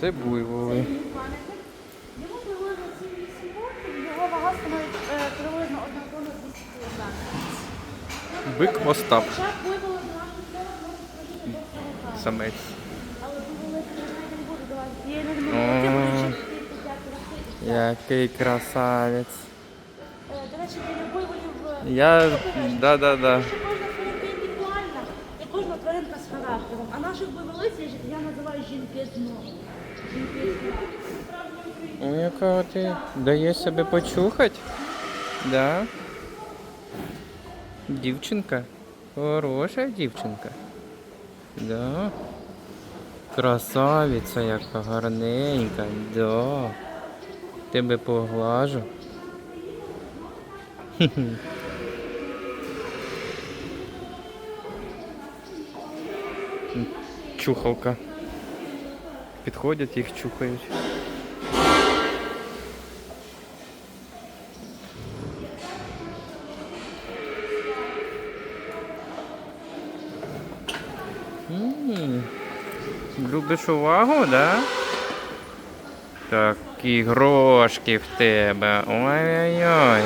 Це буйволи. Йому приблизно 7-8 років, його вага становить приблизно 1 тонна 200 кг. Бик Остап. Хоча буйволи до наших слова можуть прожити до 40 років. Самець. Але я не буду. Який красавець. До речі, біля буйволів е, Я. Да-да-да. Тваринка з характером. А наших буйволиць я називаю жінки дно. Жінки дно. Ой, яка ти даєш себе почухати? Да. Дівчинка. Хороша дівчинка. Да. Красавиця яка гарненька. Да. Тебе поглажу. Хі-хі. Чухалка. Підходять, їх чухають. М, Любиш увагу, да? Такі грошки в тебе. Ой-ой-ой.